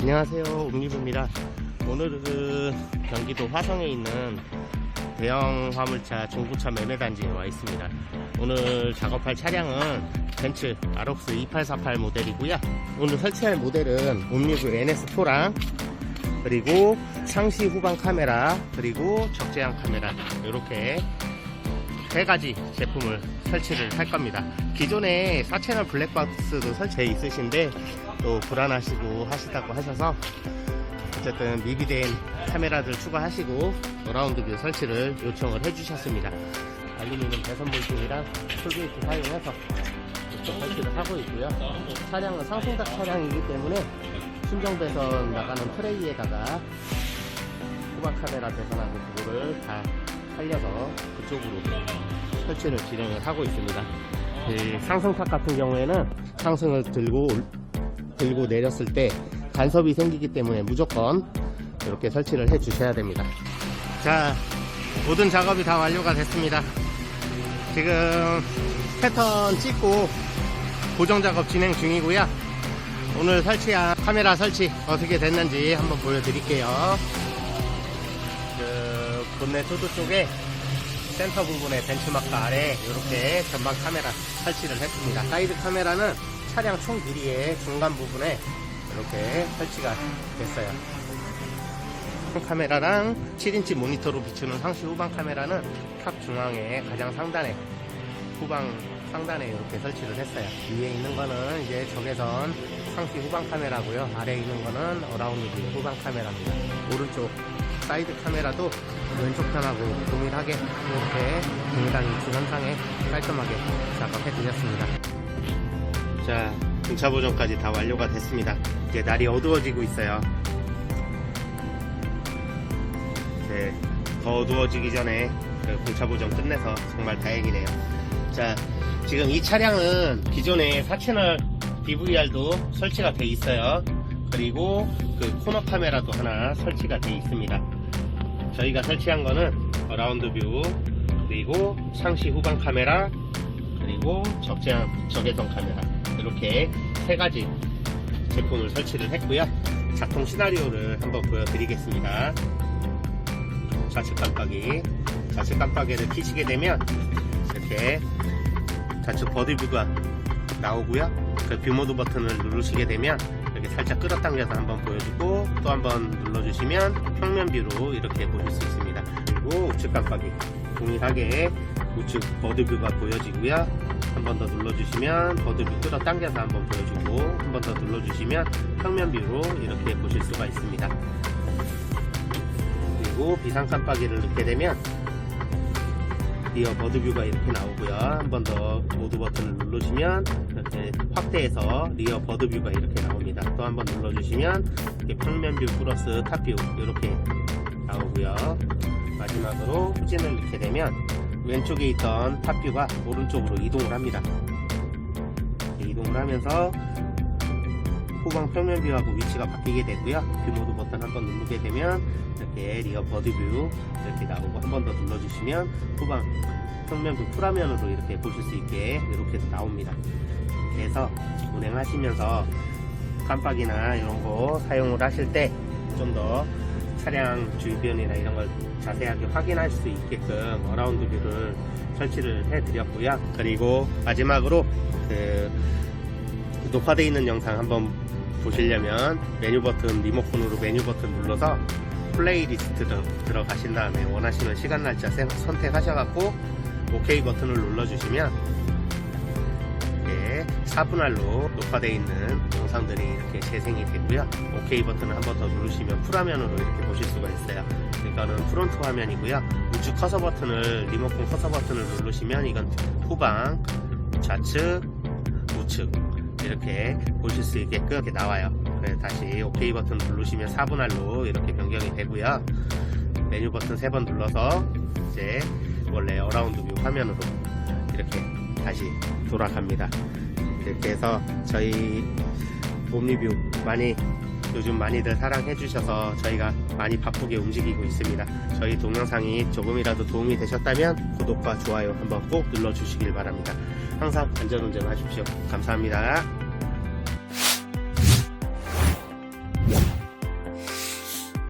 안녕하세요. 옥리브입니다. 오늘은 경기도 화성에 있는 대형 화물차 중고차 매매단지에 와 있습니다. 오늘 작업할 차량은 벤츠 아록스 2848 모델이고요. 오늘 설치할 모델은 옥리브 NS4랑 그리고 상시 후방 카메라 그리고 적재형 카메라. 이렇게 세 가지 제품을 설치를 할 겁니다. 기존에 4채널 블랙박스도 설치해 있으신데 또 불안하시고 하시다고 하셔서 어쨌든 미비된 카메라들 추가하시고 어라운드 뷰 설치를 요청을 해주셨습니다. 알루미늄 배선 볼팅이랑 톨게이트 사용해서 이쪽 설치를 하고 있고요. 차량은 상승각 차량이기 때문에 순정 배선 나가는 트레이에다가 후방 카메라 배선하고 그거를 다 살려서 그쪽으로 설치를 진행을 하고 있습니다. 이 상승탑 같은 경우에는 상승을 들고 올- 들고 내렸을 때 간섭이 생기기 때문에 무조건 이렇게 설치를 해 주셔야 됩니다. 자, 모든 작업이 다 완료가 됐습니다. 지금 패턴 찍고 고정 작업 진행 중이고요. 오늘 설치한 카메라 설치 어떻게 됐는지 한번 보여드릴게요. 그 본넷 후드 쪽에 센터 부분에 벤츠마크 아래 이렇게 전방 카메라 설치를 했습니다. 사이드 카메라는 차량 총 길이의 중간 부분에 이렇게 설치가 됐어요. 큰 카메라랑 7인치 모니터로 비추는 상시 후방 카메라는 탑 중앙에 가장 상단에 후방 상단에 이렇게 설치를 했어요. 위에 있는 거는 이제 적외선 상시 후방 카메라고요. 아래에 있는 거는 어라운드 뷰 후방 카메라입니다. 오른쪽 사이드 카메라도 왼쪽 편하고 동일하게 이렇게 동일한 주선상에 깔끔하게 작업해 드렸습니다. 자, 공차 보정까지 다 완료가 됐습니다. 이제 날이 어두워지고 있어요. 네, 더 어두워지기 전에 그 공차 보정 끝내서 정말 다행이네요. 자, 지금 이 차량은 기존에 4채널 DVR도 설치가 돼 있어요. 그리고 그 코너 카메라도 하나 설치가 돼 있습니다. 저희가 설치한 거는 어라운드 뷰, 그리고 상시 후방 카메라, 그리고 적재한 적외선 카메라 이렇게 세 가지 제품을 설치를 했고요. 작동 시나리오를 한번 보여드리겠습니다. 좌측 깜빡이, 좌측 깜빡이를 켜시게 되면 이렇게 좌측 버드뷰가 나오고요. 그 뷰모드 버튼을 누르시게 되면 이렇게 살짝 끌어당겨서 한번 보여주고 또 한번 눌러주시면 평면 뷰로 이렇게 보실 수 있습니다. 그리고 우측 깜빡이 동일하게 우측 버드뷰가 보여지고요. 한 번 더 눌러주시면 버드뷰 끌어당겨서 한번 보여주고 한 번 더 눌러주시면 평면 뷰로 이렇게 보실 수가 있습니다. 그리고 비상 깜빡이를 넣게 되면 리어 버드뷰가 이렇게 나오고요. 한 번 더 모드 버튼을 누르시면 이렇게 확대해서 리어 버드뷰가 이렇게 나옵니다. 또 한 번 눌러주시면 이렇게 평면뷰 플러스 탑뷰 이렇게 나오고요. 마지막으로 후진을 넣게 되면 왼쪽에 있던 탑뷰가 오른쪽으로 이동을 합니다. 이동을 하면서 후방 평면 뷰하고 위치가 바뀌게 되고요. 뷰 모드 버튼 한 번 누르게 되면 이렇게 리어 버드뷰 이렇게 나오고 한 번 더 눌러주시면 후방 평면 뷰 풀화면으로 이렇게 보실 수 있게 이렇게 나옵니다. 이렇게 해서 운행하시면서 깜빡이나 이런 거 사용을 하실 때 좀 더 차량 주변이나 이런 걸 자세하게 확인할 수 있게끔 어라운드 뷰를 설치를 해 드렸고요. 그리고 마지막으로 그 녹화되어 있는 영상 한번 보시려면 메뉴 버튼 리모컨으로 메뉴 버튼 눌러서 플레이리스트로 들어가신 다음에 원하시는 시간 날짜 세- 선택하셔갖고 OK 버튼을 눌러주시면 이렇게 4분할로 녹화되어 있는 영상들이 이렇게 재생이 되고요. OK 버튼을 한 번 더 누르시면 풀화면으로 이렇게 보실 수가 있어요. 이거는 프론트 화면이고요. 우측 커서 버튼을 리모컨 커서 버튼을 누르시면 이건 후방, 좌측, 우측 이렇게 보실 수 있게끔 이렇게 나와요. 그래 다시 OK 버튼 누르시면 4분할로 이렇게 변경이 되고요. 메뉴 버튼 3번 눌러서 이제 원래 어라운드 뷰 화면으로 이렇게 다시 돌아갑니다. 이렇게 해서 저희 옴리뷰 많이 요즘 많이들 사랑해 주셔서 저희가 많이 바쁘게 움직이고 있습니다. 저희 동영상이 조금이라도 도움이 되셨다면 구독과 좋아요 한번 꼭 눌러 주시길 바랍니다. 항상 안전운전 하십시오. 감사합니다.